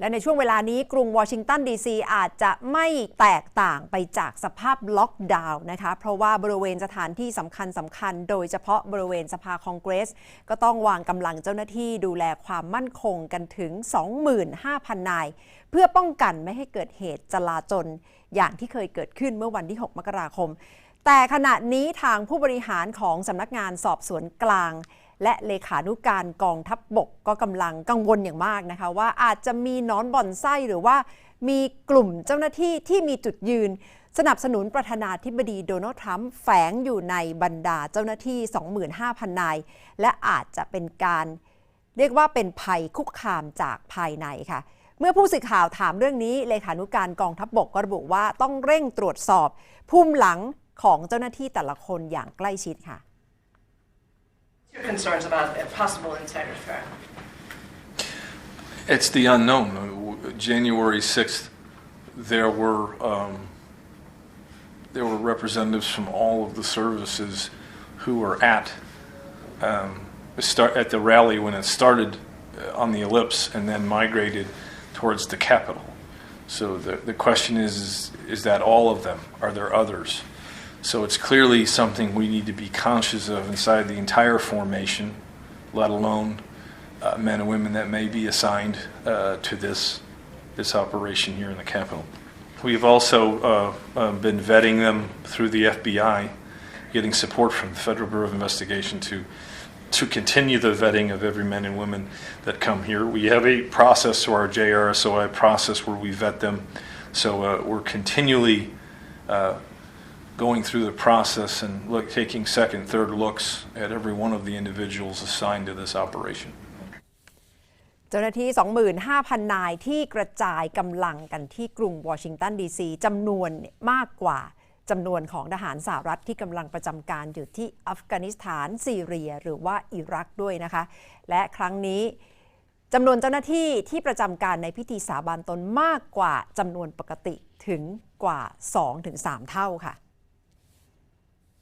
และในช่วงเวลานี้กรุงวอชิงตันดีซีอาจจะไม่แตกต่างไปจากสภาพล็อกดาวน์นะคะ เพราะว่าบริเวณสถานที่สำคัญสำคัญ โดยเฉพาะบริเวณสภาคองเกรส ก็ต้องวางกำลังเจ้าหน้าที่ดูแลความมั่นคงกันถึง 25,000 นาย เพื่อป้องกันไม่ให้เกิดเหตุจลาจลอย่างที่เคยเกิดขึ้นเมื่อวันที่ 6 มกราคม แต่ขณะนี้ทางผู้บริหารของสำนักงานสอบสวนกลาง และเลขานุการกองทัพบบกก็กำลังกังวลอย่างมากนะคะ ว่าอาจจะมีนอนบ่อนไส้หรือว่ามีกลุ่มเจ้าหน้าที่ที่มีจุดยืน สนับสนุนประธานาธิบดีโดนัลด์ทรัมป์แฝงอยู่ในบรรดาเจ้าหน้าที่ 25,000 นาย และอาจจะเป็นการเรียกว่าเป็นภัยคุกคามจากภายในค่ะ เมื่อผู้สื่อข่าวถามเรื่องนี้เลขานุการกองทัพบบกก็ระบุว่าต้องเร่งตรวจสอบภูมิหลังของเจ้าหน้าที่แต่ละคนอย่างใกล้ชิดค่ะ Your concerns about a possible insider threat. It's the unknown. January 6th, there were, um, there were representatives from all of the services who were at, um, start, at the rally when it started uh, on the ellipse and then migrated towards the Capitol. So the, the question is, is, is that all of them? Are there others? So it's clearly something we need to be conscious of inside the entire formation, let alone uh, men and women that may be assigned uh, to this this operation here in the Capitol. We've also uh, uh, been vetting them through the FBI, getting support from the Federal Bureau of Investigation to to continue the vetting of every men and women that come here. We have a process to our JRSOI process where we vet them, so uh, we're continually uh, going through the process and look, taking second, third looks at every one of the individuals assigned to this operation. เจ้าหน้าที่ 25,000 นายที่กระจายกำลังกันที่กรุงวอชิงตันดีซีจำนวนมากกว่าจำนวนของทหารสหรัฐที่กำลังประจำการอยู่ที่อัฟกานิสถาน ซีเรีย หรือว่าอิรักด้วยนะคะ และครั้งนี้จำนวนเจ้าหน้าที่ที่ประจำการในพิธีสาบานตนมากกว่าจำนวนปกติถึงกว่า 2-3 เท่าค่ะ